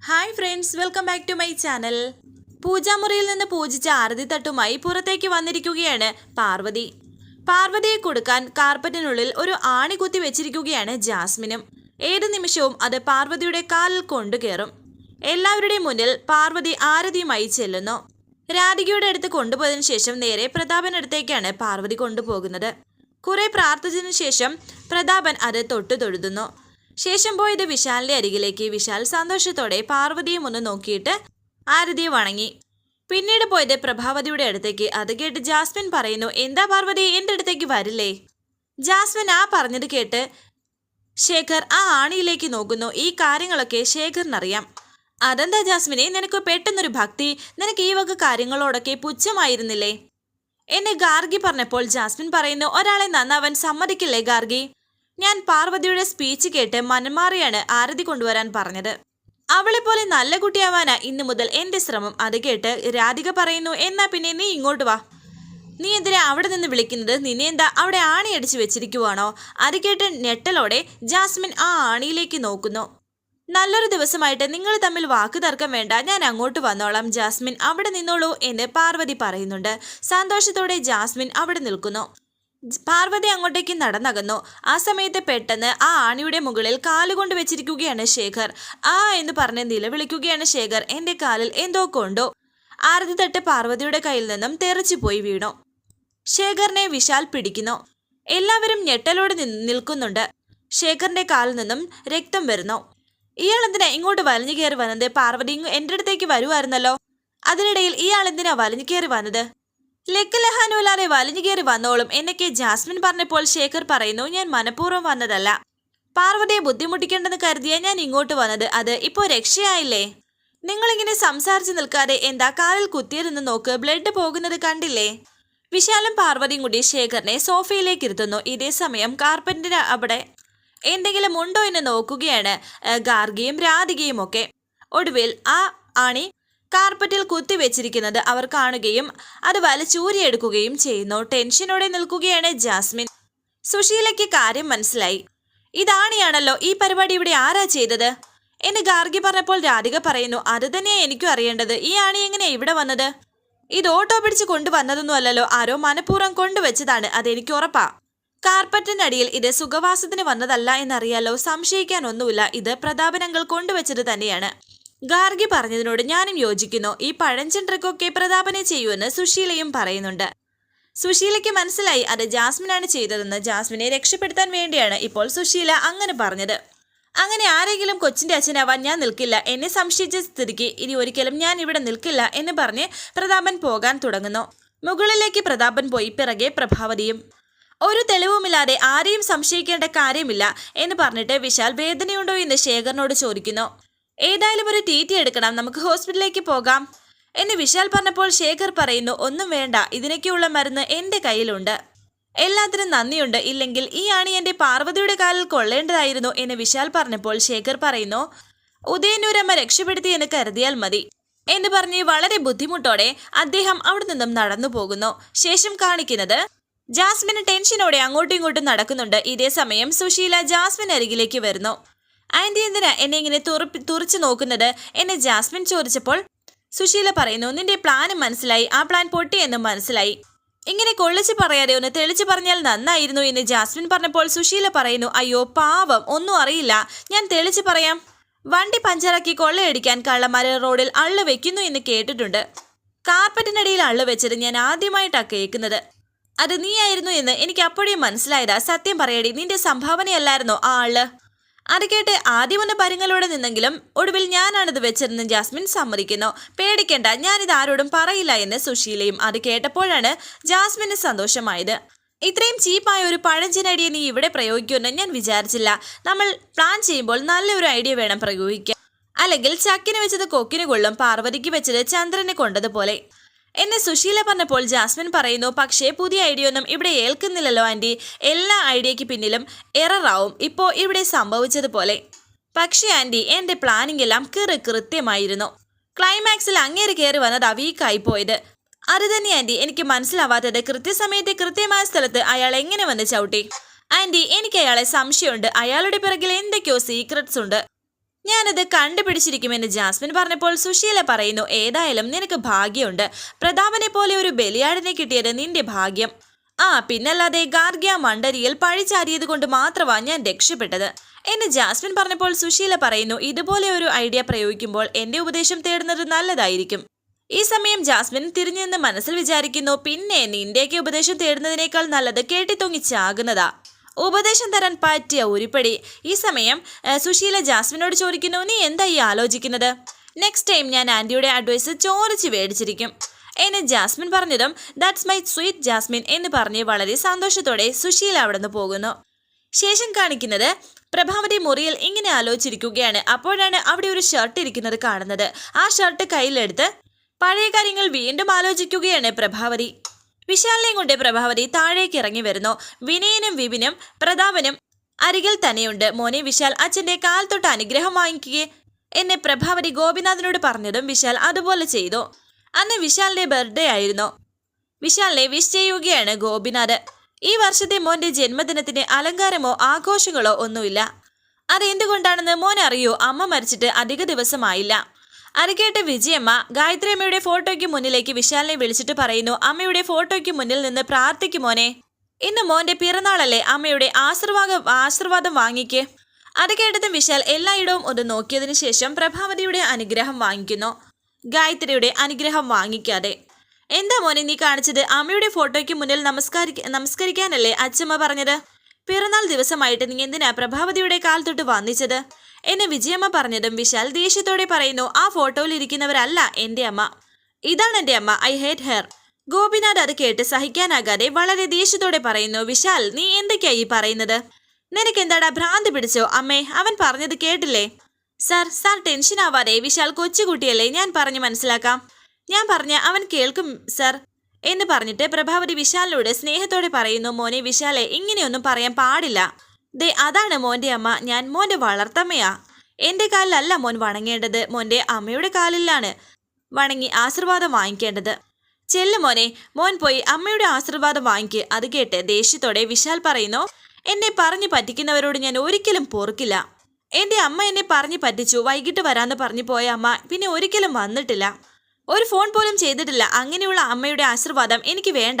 Hi friends welcome back to my channel പൂജാമുറിയിൽ നിന്ന് പൂജിച്ച ആരതി തട്ടുമായി പുറത്തേക്ക് വന്നിരിക്കുകയാണ് പാർവതി. പാർവതിയെ കൊടുക്കാൻ കാർപ്പറ്റിനുള്ളിൽ ഒരു ആണി കുത്തി വെച്ചിരിക്കുകയാണ് ജാസ്മിനും. ഏത് നിമിഷവും അത് പാർവതിയുടെ കാലിൽ കൊണ്ടുകയറും എല്ലാവരുടെയും മുന്നിൽ പാർവതി ആരതിയുമായി ചെല്ലുന്നു. രാധികയുടെ അടുത്ത് കൊണ്ടുപോയതിനു ശേഷം നേരെ പ്രതാപനടുത്തേക്കാണ് പാർവതി കൊണ്ടുപോകുന്നത്. കുറെ പ്രാർത്ഥിച്ചതിനു ശേഷം പ്രതാപൻ അത് തൊട്ടു തൊഴുതുന്നു. ശേഷം പോയത് വിശാലിന്റെ അരികിലേക്ക്. വിശാൽ സന്തോഷത്തോടെ പാർവതിയും ഒന്ന് നോക്കിയിട്ട് ആരതിയെ വണങ്ങി. പിന്നീട് പോയത് പ്രഭാവതിയുടെ അടുത്തേക്ക്. അത് കേട്ട് ജാസ്മിൻ പറയുന്നു എന്താ പാർവതി എന്റെ അടുത്തേക്ക് വരില്ലേ? ജാസ്മിൻ ആ പറഞ്ഞത് കേട്ട് ശേഖർ ആ ആണിയിലേക്ക് നോക്കുന്നു. ഈ കാര്യങ്ങളൊക്കെ ശേഖറിനറിയാം. അതെന്താ ജാസ്മിനെ? നിനക്ക് പെട്ടെന്നൊരു ഭക്തി. നിനക്ക് ഈ വക കാര്യങ്ങളോടൊക്കെ പുച്ഛമായിരുന്നില്ലേ? എന്നെ ഗാർഗി പറഞ്ഞപ്പോൾ ജാസ്മിൻ പറയുന്നു ഒരാളെ നന്നാവാൻ സമ്മതിക്കില്ലേ ഗാർഗി? ഞാൻ പാർവതിയുടെ സ്പീച്ച് കേട്ട് മനമാറിയാണ് ആരതി കൊണ്ടുവരാൻ പറഞ്ഞത്. അവളെ പോലെ നല്ല കുട്ടിയാവാനാ ഇന്നു മുതൽ എന്റെ ശ്രമം. അത് കേട്ട് രാധിക പറയുന്നു എന്നാ പിന്നെ നീ ഇങ്ങോട്ട് വാ. നീ എന്തിനാ അവിടെ നിന്ന് വിളിക്കുന്നത്? നിന്നെ എന്താ അവിടെ ആണി അടിച്ചു വെച്ചിരിക്കുവാണോ? അത് കേട്ട് ഞെട്ടലോടെ ജാസ്മിൻ ആ ആണിയിലേക്ക് നോക്കുന്നു. നല്ലൊരു ദിവസമായിട്ട് നിങ്ങൾ തമ്മിൽ വാക്ക് തർക്കം വേണ്ട. ഞാൻ അങ്ങോട്ട് വന്നോളാം ജാസ്മിൻ. അവിടെ നിന്നോളൂ എന്ന് പാർവതി പറയുന്നുണ്ട്. സന്തോഷത്തോടെ ജാസ്മിൻ അവിടെ നിൽക്കുന്നു. പാർവതി അങ്ങോട്ടേക്ക് നടന്നകന്നു. ആ സമയത്ത് പെട്ടെന്ന് ആ ആണിയുടെ മുകളിൽ കാലുകൊണ്ട് വെച്ചിരിക്കുകയാണ് ശേഖർ. ആ എന്ന് പറഞ്ഞ് നിലവിളിക്കുകയാണ് ശേഖർ. എന്റെ കാലിൽ എന്തോ കൊണ്ടോ. ആരതി തട്ട് പാർവതിയുടെ കയ്യിൽ നിന്നും തെറിച്ചു പോയി വീണു. ശേഖറിനെ വിശാൽ പിടിക്കുന്നു. എല്ലാവരും ഞെട്ടലോടെ നിൽക്കുന്നുണ്ട്. ശേഖറിന്റെ കാലിൽ നിന്നും രക്തം വരുന്നു. ഇയാൾ എന്തിനാ ഇങ്ങോട്ട് വലിഞ്ഞു കയറി വന്നത്? പാർവതി എന്റെ അടുത്തേക്ക് വരുമായിരുന്നല്ലോ അതിനിടയിൽ ഇയാൾ എന്തിനാ വലിഞ്ഞു കയറി വന്നത്? ലക്കലഹാനുലാതെ വലിഞ്ഞു കയറി വന്നോളും. എന്നൊക്കെ ജാസ്മിൻ പറഞ്ഞപ്പോൾ ശേഖർ പറയുന്നു ഞാൻ മനഃപൂർവം വന്നതല്ല. പാർവതിയെ ബുദ്ധിമുട്ടിക്കേണ്ടെന്ന് കരുതിയാ ഞാൻ ഇങ്ങോട്ട് വന്നത്. അത് ഇപ്പോ രക്ഷയായില്ലേ? നിങ്ങളിങ്ങനെ സംസാരിച്ചു നിൽക്കാതെ എന്താ കാലിൽ കുത്തിയതെന്ന് നോക്ക്. ബ്ലഡ് പോകുന്നത് കണ്ടില്ലേ? വിശാലും പാർവതിയും കൂടി ശേഖറിനെ സോഫയിലേക്ക് ഇരുത്തുന്നു. ഇതേ സമയം കാർപ്പറ്റിന് അവിടെ എന്തെങ്കിലും ഉണ്ടോ എന്ന് നോക്കുകയാണ് ഗാർഗിയും രാധികയും ഒക്കെ. ഒടുവിൽ ആ ആണി കാർപ്പറ്റിൽ കുത്തിവെച്ചിരിക്കുന്നത് അവർ കാണുകയും അത് വലിച്ചൂരിയെടുക്കുകയും ചെയ്യുന്നു. ടെൻഷനോടെ നിൽക്കുകയാണ് ജാസ്മിൻ. സുശീലയ്ക്ക് കാര്യം മനസ്സിലായി. ഇതാണിയാണല്ലോ ഈ പരിപാടി ഇവിടെ ആരാ ചെയ്തത്? എന്ന് ഗാർഗി പറഞ്ഞപ്പോൾ രാധിക പറയുന്നു അത് തന്നെയാ എനിക്കും അറിയേണ്ടത്. ഈ ആണി എങ്ങനെയാ ഇവിടെ വന്നത്? ഇത് ഓട്ടോ പിടിച്ച് കൊണ്ടുവന്നതൊന്നും അല്ലല്ലോ. ആരോ മനഃപൂർവം കൊണ്ടുവച്ചതാണ്. അതെനിക്ക് ഉറപ്പാ. കാർപ്പറ്റിനടിയിൽ ഇത് സുഖവാസത്തിന് വന്നതല്ല എന്നറിയാലോ. സംശയിക്കാനൊന്നുമില്ല ഇത് പ്രതാപനങ്ങൾ കൊണ്ടുവച്ചത് തന്നെയാണ്. ഗാർഗി പറഞ്ഞതിനോട് ഞാനും യോജിക്കുന്നു. ഈ പഴഞ്ചൻ ട്രിക്കൊക്കെ പ്രതാപനെ ചെയ്യുമെന്ന് സുശീലയും പറയുന്നുണ്ട്. സുശീലയ്ക്ക് മനസ്സിലായി അത് ജാസ്മിനാണ് ചെയ്തതെന്ന് ജാസ്മിനെ രക്ഷപ്പെടുത്താൻ വേണ്ടിയാണ് ഇപ്പോൾ സുശീല അങ്ങനെ പറഞ്ഞത്. അങ്ങനെ ആരെങ്കിലും കൊച്ചിന്റെ അച്ഛനാവാൻ ഞാൻ നിൽക്കില്ല. എന്നെ സംശയിച്ച സ്ഥിതിക്ക് ഇനി ഒരിക്കലും ഞാൻ ഇവിടെ നിൽക്കില്ല എന്ന് പറഞ്ഞ് പ്രതാപൻ പോകാൻ തുടങ്ങുന്നു. മുകളിലേക്ക് പ്രതാപൻ പോയി പിറകെ പ്രഭാവതിയും. ഒരു തെളിവുമില്ലാതെ ആരെയും സംശയിക്കേണ്ട കാര്യമില്ല എന്ന് പറഞ്ഞിട്ട് വിശാൽ വേദനയുണ്ടോ എന്ന് ശേഖറിനോട് ചോദിക്കുന്നു. ഏതായാലും ഒരു ടി എടുക്കണം. നമുക്ക് ഹോസ്പിറ്റലിലേക്ക് പോകാം. എന്ന് വിശാൽ പറഞ്ഞപ്പോൾ ശേഖർ പറയുന്നു ഒന്നും വേണ്ട. ഇതിനൊക്കെയുള്ള മരുന്ന് എന്റെ കയ്യിലുണ്ട്. എല്ലാത്തിനും നന്ദിയുണ്ട്. ഇല്ലെങ്കിൽ ഈ ആണി എന്റെ പാർവതിയുടെ കാലിൽ കൊള്ളേണ്ടതായിരുന്നു എന്ന് വിശാൽ പറഞ്ഞപ്പോൾ ശേഖർ പറയുന്നു ഉദയനൂരമ്മ രക്ഷപ്പെടുത്തി എന്ന് കരുതിയാൽ മതി എന്ന് പറഞ്ഞ് വളരെ ബുദ്ധിമുട്ടോടെ അദ്ദേഹം അവിടെ നിന്നും നടന്നു പോകുന്നു. ശേഷം കാണിക്കുന്നത് ജാസ്മിന് ടെൻഷനോടെ അങ്ങോട്ടും ഇങ്ങോട്ടും നടക്കുന്നുണ്ട്. ഇതേ സമയം സുശീല ജാസ്മിൻ അരികിലേക്ക് വരുന്നു. ആന്റി എന്തിനാ എന്നെ ഇങ്ങനെ തുറപ്പി തുറച്ചു നോക്കുന്നത്? എന്നെ ജാസ്മിൻ ചോദിച്ചപ്പോൾ സുശീല പറയുന്നു നിന്റെ പ്ലാൻ മനസ്സിലായി. ആ പ്ലാൻ പൊട്ടി പൊട്ടിയെന്നും മനസ്സിലായി. ഇങ്ങനെ കൊള്ളിച്ച് പറയാതെ ഒന്ന് തെളിച്ച് പറഞ്ഞാൽ നന്നായിരുന്നു എന്ന് ജാസ്മിൻ പറഞ്ഞപ്പോൾ സുശീല പറയുന്നു അയ്യോ പാവം. ഒന്നും അറിയില്ല. ഞാൻ തെളിച്ച് പറയാം. വണ്ടി പഞ്ചറാക്കി കൊള്ളയടിക്കാൻ കള്ളമാര് റോഡിൽ അള്ളു വെക്കുന്നു എന്ന് കേട്ടിട്ടുണ്ട്. കാർപ്പറ്റിനടിയിൽ അള്ളു വെച്ചത് ഞാൻ ആദ്യമായിട്ടാണ് കേൾക്കുന്നത്. അത് നീയായിരുന്നു എന്ന് എനിക്ക് അപ്പോഴേ മനസ്സിലായതാ. സത്യം പറയടി നിന്റെ സംഭാവനയല്ലായിരുന്നോ ആ ആൾ അത് കേട്ട് ആദ്യമൊന്ന് പരുങ്ങലോടെ നിന്നെങ്കിലും ഒടുവിൽ ഞാനാണിത് വെച്ചതെന്ന് ജാസ്മിൻ സമ്മതിക്കുന്നു. പേടിക്കേണ്ട ഞാനിത് ആരോടും പറയില്ല എന്ന് സുശീലയും അത് കേട്ടപ്പോഴാണ് ജാസ്മിന് സന്തോഷമായത്. ഇത്രയും ചീപ്പായ ഒരു പഴഞ്ചനടിയെ നീ ഇവിടെ പ്രയോഗിക്കുമെന്ന് ഞാൻ വിചാരിച്ചില്ല. നമ്മൾ പ്ലാൻ ചെയ്യുമ്പോൾ നല്ലൊരു ഐഡിയ വേണം പ്രയോഗിക്കാൻ. അല്ലെങ്കിൽ ചക്കിന് വെച്ചത് കൊക്കിന് കൊള്ളും പാർവതിക്ക് വെച്ചത് ചന്ദ്രനെ കൊണ്ടതുപോലെ. എന്നെ സുശീല പറഞ്ഞപ്പോൾ ജാസ്മിൻ പറയുന്നു പക്ഷേ പുതിയ ഐഡിയ ഒന്നും ഇവിടെ ഏൽക്കുന്നില്ലല്ലോ ആന്റി. എല്ലാ ഐഡിയയ്ക്ക് പിന്നിലും എററാവും ഇപ്പോൾ ഇവിടെ സംഭവിച്ചതുപോലെ. പക്ഷേ ആന്റി എന്റെ പ്ലാനിംഗ് എല്ലാം കൃ കൃത്യമായിരുന്നു. ക്ലൈമാക്സിൽ അങ്ങേര് കയറി വന്നത് വീക്കായി പോയത്. അത് തന്നെ ആന്റി. എനിക്ക് മനസ്സിലാവാത്തത് കൃത്യസമയത്ത് കൃത്യമായ സ്ഥലത്ത് അയാൾ എങ്ങനെ വന്ന് ചവിട്ടി? ആന്റി എനിക്ക് അയാളെ സംശയമുണ്ട്. അയാളുടെ പിറകിൽ എന്തൊക്കെയോ സീക്രട്സ് ഉണ്ട്. ഞാനത് കണ്ടുപിടിച്ചിരിക്കുമെന്ന് ജാസ്മിൻ പറഞ്ഞപ്പോൾ സുശീല പറയുന്നു ഏതായാലും നിനക്ക് ഭാഗ്യമുണ്ട്. പ്രതാപനെ പോലെ ഒരു ബലിയാടിനെ കിട്ടിയത് നിന്റെ ഭാഗ്യം. ആ പിന്നല്ലാതെ ഗാർഗ്യ മണ്ടരിയിൽ പഴിചാരിയത് കൊണ്ട് മാത്രമാണ് ഞാൻ രക്ഷപ്പെട്ടത്. എന്ന് ജാസ്മിൻ പറഞ്ഞപ്പോൾ സുശീല പറയുന്നു ഇതുപോലെ ഒരു ഐഡിയ പ്രയോഗിക്കുമ്പോൾ എന്റെ ഉപദേശം തേടുന്നത് നല്ലതായിരിക്കും. ഈ സമയം ജാസ്മിൻ തിരിഞ്ഞു നിന്ന് മനസ്സിൽ വിചാരിക്കുന്നു പിന്നെ നിന്റെയൊക്കെ ഉപദേശം തേടുന്നതിനേക്കാൾ നല്ലത് കേട്ടിത്തൊങ്ങി ചാകുന്നതാ ഉപദേശം തരാൻ പറ്റിയ ഉരുപ്പടി. ഈ സമയം സുശീല ജാസ്മിനോട് ചോദിക്കുന്നു നീ എന്താ ഈ ആലോചിക്കുന്നത്? നെക്സ്റ്റ് ടൈം ഞാൻ ആന്റിയുടെ അഡ്വൈസ് ചോദിച്ച് മേടിച്ചിരിക്കും. എന്നെ ജാസ്മിൻ പറഞ്ഞതും ദാറ്റ്സ് മൈ സ്വീറ്റ് ജാസ്മിൻ എന്ന് പറഞ്ഞ് വളരെ സന്തോഷത്തോടെ സുശീല അവിടെ നിന്ന് പോകുന്നു. ശേഷം കാണിക്കുന്നത് പ്രഭാവതി മുറിയിൽ ഇങ്ങനെ ആലോചിച്ചിരിക്കുകയാണ്. അപ്പോഴാണ് അവിടെ ഒരു ഷർട്ട് ഇരിക്കുന്നത് കാണുന്നത്. ആ ഷർട്ട് കയ്യിലെടുത്ത് പഴയ കാര്യങ്ങൾ വീണ്ടും ആലോചിക്കുകയാണ് പ്രഭാവതി. വിശാലിനെയും പ്രഭാവതി താഴേക്ക് ഇറങ്ങി വരുന്നു. വിനയനും വിപിനും പ്രതാപനും അരികിൽ തന്നെയുണ്ട്. മോനെ വിശാൽ അച്ഛന്റെ കാൽ തൊട്ട് അനുഗ്രഹം വാങ്ങിക്കുകയെ എന്നെ പ്രഭാവതി ഗോപിനാഥനോട് പറഞ്ഞതും വിശാൽ അതുപോലെ ചെയ്തു. അന്ന് വിശാലിന്റെ ബർത്ത്ഡേ ആയിരുന്നു. വിശാലിനെ വിഷ് ചെയ്യുകയാണ് ഗോപിനാഥ്. ഈ വർഷത്തെ മോന്റെ ജന്മദിനത്തിന് അലങ്കാരമോ ആഘോഷങ്ങളോ ഒന്നുമില്ല. അതെന്തുകൊണ്ടാണെന്ന് മോൻ അറിയൂ അമ്മ മരിച്ചിട്ട് അധിക ദിവസമായില്ല. അത് കേട്ട് വിജയമ്മ ഗായത്രി അമ്മയുടെ ഫോട്ടോയ്ക്ക് മുന്നിലേക്ക് വിശാലിനെ വിളിച്ചിട്ട് പറയുന്നു അമ്മയുടെ ഫോട്ടോയ്ക്ക് മുന്നിൽ നിന്ന് പ്രാർത്ഥിക്കും മോനെ. ഇന്ന് മോന്റെ പിറന്നാളല്ലേ അമ്മയുടെ ആശീർവാദം ആശീർവാദം വാങ്ങിക്കേ. അത് കേട്ടതും വിശാൽ എല്ലായിടവും ഒന്ന് നോക്കിയതിനു ശേഷം പ്രഭാവതിയുടെ അനുഗ്രഹം വാങ്ങിക്കുന്നു. ഗായത്രിയുടെ അനുഗ്രഹം വാങ്ങിക്കാതെ. എന്താ മോനെ നീ കാണിച്ചത്? അമ്മയുടെ ഫോട്ടോയ്ക്ക് മുന്നിൽ നമസ്കാരി നമസ്കരിക്കാനല്ലേ അച്ഛമ്മ പറഞ്ഞത്? പിറന്നാൾ ദിവസമായിട്ട് നീ എന്തിനാ പ്രഭാവതിയുടെ കാൽ തൊട്ട് വന്നിച്ചത് എന്നെ വിജയമ്മ പറഞ്ഞതും വിശാൽ ദേഷ്യത്തോടെ പറയുന്നു ആ ഫോട്ടോയിൽ ഇരിക്കുന്നവരല്ല എന്റെ അമ്മ. ഇതാണ് എന്റെ അമ്മ. ഐ ഹേറ്റ് ഹെർ ഗോപിനാഥ് അത് കേട്ട് സഹിക്കാനാകാതെ വളരെ ദേഷ്യത്തോടെ പറയുന്നു വിശാൽ നീ എന്തൊക്കെയായി പറയുന്നത്? നിനക്ക് എന്താടാ ഭ്രാന്ത് പിടിച്ചോ? അമ്മേ അവൻ പറഞ്ഞത് കേട്ടില്ലേ? സാർ സാർ ടെൻഷൻ ആവാതെ വിശാൽ കൊച്ചുകുട്ടിയല്ലേ ഞാൻ പറഞ്ഞു മനസ്സിലാക്കാം. ഞാൻ പറഞ്ഞ അവൻ കേൾക്കും സർ എന്ന് പറഞ്ഞിട്ട് പ്രഭാവതി വിശാലിനോട് സ്നേഹത്തോടെ പറയുന്നു മോനെ വിശാലെ ഇങ്ങനെയൊന്നും പറയാൻ പാടില്ല. ദേ അതാണ് മോന്റെ അമ്മ. ഞാൻ മോന്റെ വളർത്തമ്മയാ. എന്റെ കാലിലല്ല മോൻ വണങ്ങേണ്ടത്. മോന്റെ അമ്മയുടെ കാലിലാണ് വണങ്ങി ആശീർവാദം വാങ്ങിക്കേണ്ടത്. ചെല്ലു മോനെ. മോൻ പോയി അമ്മയുടെ ആശീർവാദം വാങ്ങിക്ക്. അത് കേട്ട് ദേഷ്യത്തോടെ വിശാൽ പറയുന്നു എന്നെ പറഞ്ഞു പറ്റിക്കുന്നവരോട് ഞാൻ ഒരിക്കലും പൊറുക്കില്ല. എന്റെ അമ്മ എന്നെ പറഞ്ഞു പറ്റിച്ചു. വൈകിട്ട് വരാമെന്ന് പറഞ്ഞു പോയ അമ്മ പിന്നെ ഒരിക്കലും വന്നിട്ടില്ല. ഒരു ഫോൺ പോലും ചെയ്തിട്ടില്ല. അങ്ങനെയുള്ള അമ്മയുടെ ആശീർവാദം എനിക്ക് വേണ്ട.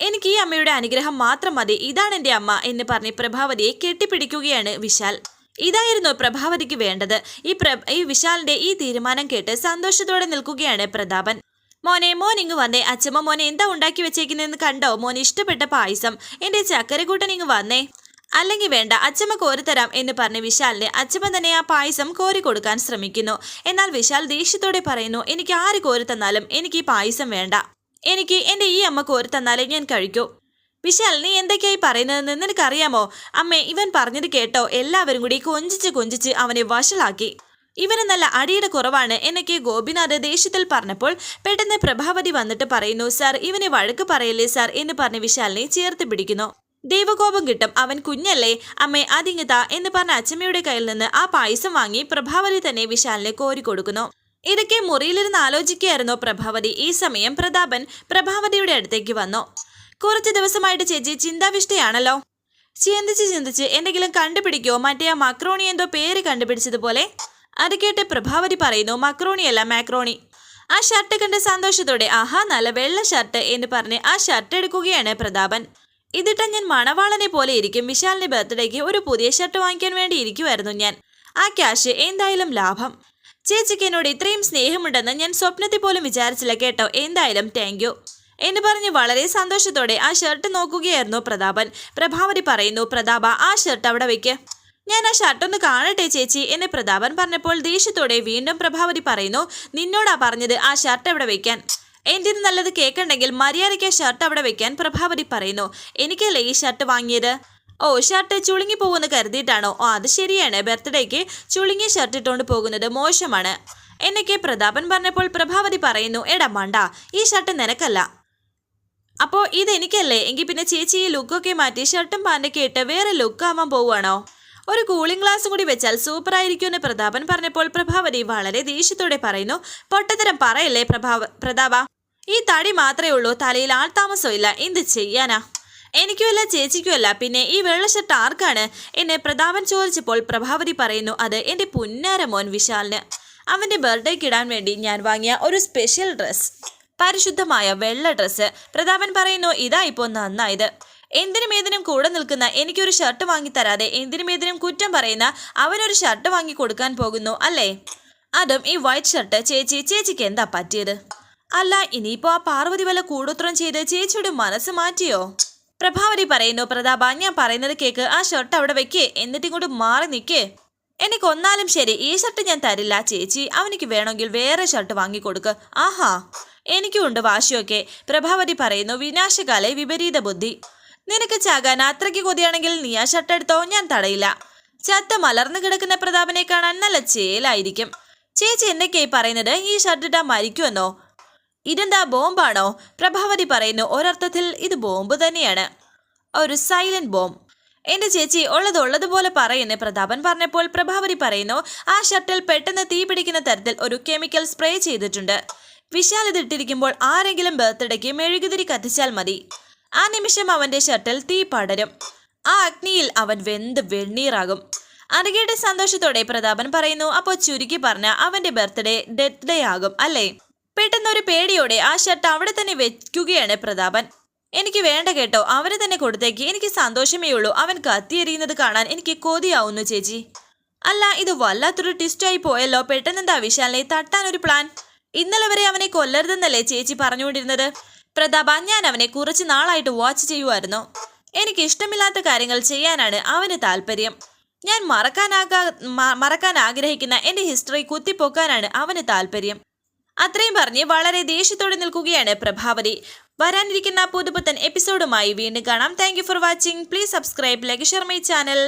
എനിക്ക് ഈ അമ്മയുടെ അനുഗ്രഹം മാത്രം മതി. ഇതാണ് എന്റെ അമ്മ എന്ന് പറഞ്ഞ് പ്രഭാവതിയെ കെട്ടിപ്പിടിക്കുകയാണ് വിശാൽ. ഇതായിരുന്നു പ്രഭാവതിക്ക് വേണ്ടത്. ഈ പ്ര ഈ വിശാലിന്റെ ഈ തീരുമാനം കേട്ട് സന്തോഷത്തോടെ നിൽക്കുകയാണ് പ്രതാപൻ. മോനെ മോൻ ഇങ്ങ് വന്നേ. അച്ഛമ്മ മോനെ എന്താ ഉണ്ടാക്കി വെച്ചേക്കുന്നതെന്ന് കണ്ടോ? മോൻ ഇഷ്ടപ്പെട്ട പായസം. എന്റെ ചക്കരക്കൂട്ടൻ ഇങ്ങ് വന്നേ. അല്ലെങ്കിൽ വേണ്ട അച്ഛമ്മ കോരിത്തരാം എന്ന് പറഞ്ഞ് വിശാലിന് അച്ഛമ്മ തന്നെ ആ പായസം കോരി കൊടുക്കാൻ ശ്രമിക്കുന്നു. എന്നാൽ വിശാൽ ദേഷ്യത്തോടെ പറയുന്നു എനിക്ക് ആര് കോരി തന്നാലും എനിക്ക് ഈ പായസം വേണ്ട. എനിക്ക് എന്റെ ഈ അമ്മ കോരി തന്നാലേ ഞാൻ കഴിക്കൂ. വിശാൽ നീ എന്തൊക്കെയായി പറയുന്നതെന്ന് നിനക്കറിയാമോ? അമ്മേ ഇവൻ പറഞ്ഞത് കേട്ടോ എല്ലാവരും കൂടി കൊഞ്ചിച്ച് കൊഞ്ചിച്ച് അവനെ വഷളാക്കി. ഇവന് നല്ല അടിയുടെ കുറവാണ് എന്നൊക്കെ ഗോപിനാഥ് ദേഷ്യത്തിൽ പറഞ്ഞപ്പോൾ പെട്ടെന്ന് പ്രഭാവതി വന്നിട്ട് പറയുന്നു സാർ ഇവനെ വഴക്ക് പറയല്ലേ സാർ? എന്ന് പറഞ്ഞ് വിശാലിനെ ചേർത്ത് പിടിക്കുന്നു. ദൈവകോപം കിട്ടും അവൻ കുഞ്ഞല്ലേ അമ്മേ അതിങ്ങതാ എന്ന് പറഞ്ഞ അച്ഛമ്മയുടെ കയ്യിൽ നിന്ന് ആ പായസം വാങ്ങി പ്രഭാവതി തന്നെ വിശാലിനെ കോരി കൊടുക്കുന്നു ഇതൊക്കെ മുറിയിലിരുന്ന് ആലോചിക്കുകയായിരുന്നു പ്രഭാവതി? ഈ സമയം പ്രതാപൻ പ്രഭാവതിയുടെ അടുത്തേക്ക് വന്നു. കുറച്ച് ദിവസമായിട്ട് ചേച്ചി ചിന്താവിഷ്ടയാണല്ലോ. ചിന്തിച്ച് ചിന്തിച്ച് എന്തെങ്കിലും കണ്ടുപിടിക്കോ മറ്റേ ആ മക്രോണി എന്തോ പേര് കണ്ടുപിടിച്ചതുപോലെ? അത് കേട്ട് പ്രഭാവതി പറയുന്നു മക്രോണിയല്ല മാക്രോണി. ആ ഷർട്ട് കണ്ട സന്തോഷത്തോടെ ആഹാ നല്ല വെള്ള ഷർട്ട് എന്ന് പറഞ്ഞ് ആ ഷർട്ട് എടുക്കുകയാണ് പ്രതാപൻ. ഇതിട്ട ഞാൻ മണവാളനെ പോലെ ഇരിക്കും. വിശാലിന്റെ ബർത്ത്ഡേക്ക് ഒരു പുതിയ ഷർട്ട് വാങ്ങിക്കാൻ വേണ്ടി ഇരിക്കുമായിരുന്നു ഞാൻ. ആ ക്യാഷ് എന്തായാലും ലാഭം. ചേച്ചിക്ക് എന്നോട് ഇത്രയും സ്നേഹമുണ്ടെന്ന് ഞാൻ സ്വപ്നത്തിൽ പോലും വിചാരിച്ചില്ല കേട്ടോ. എന്തായാലും താങ്ക് യു എന്ന് പറഞ്ഞ് വളരെ സന്തോഷത്തോടെ ആ ഷർട്ട് നോക്കുകയായിരുന്നു പ്രതാപൻ. പ്രഭാവതി പറയുന്നു പ്രതാപ ആ ഷർട്ട് അവിടെ വെക്ക്. ഞാൻ ആ ഷർട്ട് ഒന്ന് കാണട്ടെ ചേച്ചി എന്ന് പ്രതാപൻ പറഞ്ഞപ്പോൾ ദേഷ്യത്തോടെ വീണ്ടും പ്രഭാവതി പറയുന്നു നിന്നോടാ പറഞ്ഞത് ആ ഷർട്ട് എവിടെ വെക്കാൻ. എന്തിനു നല്ലത് കേൾക്കണ്ടെങ്കിൽ മര്യാദയ്ക്ക് ഷർട്ട് അവിടെ വെക്കാൻ പ്രഭാവതി പറയുന്നു. എനിക്കല്ലേ ഈ ഷർട്ട് വാങ്ങിയത്? ഓ ഷർട്ട് ചുളുങ്ങി പോകുമെന്ന് കരുതിയിട്ടാണോ? ഓ അത് ശരിയാണ്. ബർത്ത്ഡേക്ക് ചുളുങ്ങിയ ഷർട്ട് ഇട്ടുകൊണ്ട് പോകുന്നത് മോശമാണ്. എന്നൊക്കെ പ്രതാപൻ പറഞ്ഞപ്പോൾ പ്രഭാവതി പറയുന്നു എടാ മണ്ട ഈ ഷർട്ട് നിനക്കല്ല. അപ്പോൾ ഇതെനിക്കല്ലേ എങ്കിൽ പിന്നെ ചേച്ചി ഈ ലുക്കൊക്കെ മാറ്റി ഷർട്ടും പാന്റൊക്കെ ഇട്ട് വേറെ ലുക്ക് ആവാൻ പോവുകയാണോ? ഒരു കൂളിംഗ് ഗ്ലാസ് കൂടി വെച്ചാൽ സൂപ്പർ ആയിരിക്കുമെന്ന് പ്രതാപൻ പറഞ്ഞപ്പോൾ പ്രഭാവതി വളരെ ദേഷ്യത്തോടെ പറയുന്നു പൊട്ടത്തരം പറയല്ലേ പ്രഭാവ പ്രതാപ? ഈ തടി മാത്രമേ ഉള്ളൂ തലയിൽ ആൾ താമസമില്ല എന്ത് ചെയ്യാനാ? എനിക്കുമല്ല ചേച്ചിക്കുമല്ല പിന്നെ ഈ വെള്ള ഷർട്ട് ആർക്കാണ്? എന്നെ പ്രതാപൻ ചോദിച്ചപ്പോൾ പ്രഭാവതി പറയുന്നു അത് എന്റെ പുന്നാര മോൻ വിശാലിന്. അവന്റെ ബർത്ത്ഡേക്ക് ഇടാൻ വേണ്ടി ഞാൻ വാങ്ങിയ ഒരു സ്പെഷ്യൽ ഡ്രസ്സ് പരിശുദ്ധമായ വെള്ള ഡ്രസ്സ് പ്രതാപൻ പറയുന്നു ഇതാ ഇപ്പോൾ നന്നായത്. എന്തിനും ഏതിനും കൂടെ നിൽക്കുന്ന എനിക്കൊരു ഷർട്ട് വാങ്ങി തരാതെ എന്തിനും ഏതിനും കുറ്റം പറയുന്ന അവനൊരു ഷർട്ട് വാങ്ങി കൊടുക്കാൻ പോകുന്നു അല്ലേ? അതും ഈ വൈറ്റ് ഷർട്ട് ചേച്ചി ചേച്ചിക്ക് എന്താ പറ്റിയത്? അല്ല ഇനിയിപ്പോ ആ പാർവതി വല കൂടുത്രം ചെയ്ത് ചേച്ചിയുടെ മനസ്സ് മാറ്റിയോ? പ്രഭാവതി പറയുന്നു പ്രതാപ ഞാൻ പറയുന്നത് കേക്ക്. ആ ഷർട്ട് അവിടെ വെക്കേ. എന്നിട്ട് ഇങ്ങോട്ട് മാറി നിൽക്കേ എനിക്ക് ഒന്നാലും ശരി. ഈ ഷർട്ട് ഞാൻ തരില്ല. ചേച്ചി അവനിക്ക് വേണമെങ്കിൽ വേറെ ഷർട്ട് വാങ്ങിക്കൊടുക്ക്. ആഹാ. എനിക്കും ഉണ്ട് വാശിയൊക്കെ. പ്രഭാവതി പറയുന്നു വിനാശകാലെ വിപരീത ബുദ്ധി. നിനക്ക് ചാകാൻ അത്രയ്ക്ക് കൊതിയാണെങ്കിൽ നീ ആ ഷർട്ട് എടുത്തോ? ഞാൻ തടയില്ല. ചത്ത മലർന്നു കിടക്കുന്ന പ്രതാപനെ കാണാൻ നല്ല ചേലായിരിക്കും. ചേച്ചി എന്തൊക്കെയായി പറയുന്നത് ഈ ഷർട്ട് ഇട്ടാ മരിക്കുമെന്നോ? ഇതെന്താ ബോംബാണോ? പ്രഭാവതി പറയുന്നു ഒരർത്ഥത്തിൽ ഇത് ബോംബ് തന്നെയാണ്. ഒരു സൈലന്റ് ബോംബ്. എന്റെ ചേച്ചി ഉള്ളത് ഉള്ളതുപോലെ പറയുന്നു പ്രതാപൻ പറഞ്ഞപ്പോൾ പ്രഭാവതി പറയുന്നു ആ ഷർട്ടിൽ പെട്ടെന്ന് തീ പിടിക്കുന്ന തരത്തിൽ ഒരു കെമിക്കൽ സ്പ്രേ ചെയ്തിട്ടുണ്ട്. വിശാൽ ഇട്ടിരിക്കുമ്പോൾ ആരെങ്കിലും ബർത്ത്ഡേക്ക് മെഴുകുതിരി കത്തിച്ചാൽ മതി. ആ നിമിഷം അവന്റെ ഷർട്ടിൽ തീ പടരും. ആ അഗ്നിയിൽ അവൻ വെന്ത് വെണ്ണീറാകും. അനഘയുടെ സന്തോഷത്തോടെ പ്രതാപൻ പറയുന്നു അപ്പോൾ ചുരുക്കി പറഞ്ഞ അവന്റെ ബർത്ത്ഡേ ഡെത്ത് ഡേ ആകും അല്ലേ? പെട്ടെന്ന് ഒരു പേടിയോടെ ആ ഷർട്ട് അവിടെ തന്നെ വെക്കുകയാണ് പ്രതാപൻ. എനിക്ക് വേണ്ട കേട്ടോ അവന് തന്നെ കൊടുത്തേക്ക്. എനിക്ക് സന്തോഷമേ ഉള്ളൂ. അവൻ കത്തിയെറിയുന്നത് കാണാൻ എനിക്ക് കൊതിയാവുന്നു ചേച്ചി. അല്ല ഇത് വല്ലാത്തൊരു ട്വിസ്റ്റായി പോയല്ലോ. പെട്ടെന്നെന്താ വിശാലിനെ തട്ടാൻ ഒരു പ്ലാൻ ഇന്നലെ വരെ അവനെ കൊല്ലരുതെന്നല്ലേ ചേച്ചി പറഞ്ഞുകൊണ്ടിരുന്നത്? പ്രതാപ ഞാൻ അവനെ കുറച്ച് നാളായിട്ട് വാച്ച് ചെയ്യുമായിരുന്നു എനിക്ക് ഇഷ്ടമില്ലാത്ത കാര്യങ്ങൾ ചെയ്യാനാണ് അവന് താല്പര്യം. ഞാൻ മറക്കാനാകാ മറക്കാൻ ആഗ്രഹിക്കുന്ന എന്റെ ഹിസ്റ്ററി കുത്തിപ്പൊക്കാനാണ് അവന് താല്പര്യം. അത്രയും പറഞ്ഞ് വളരെ ദേഷ്യത്തോടെ നിൽക്കുകയാണ് പ്രഭാവതി. വരാനിരിക്കുന്ന പുതുപുത്തൻ എപ്പിസോഡുമായി വീണ്ടും കാണാം. Thank for watching please subscribe like share my channel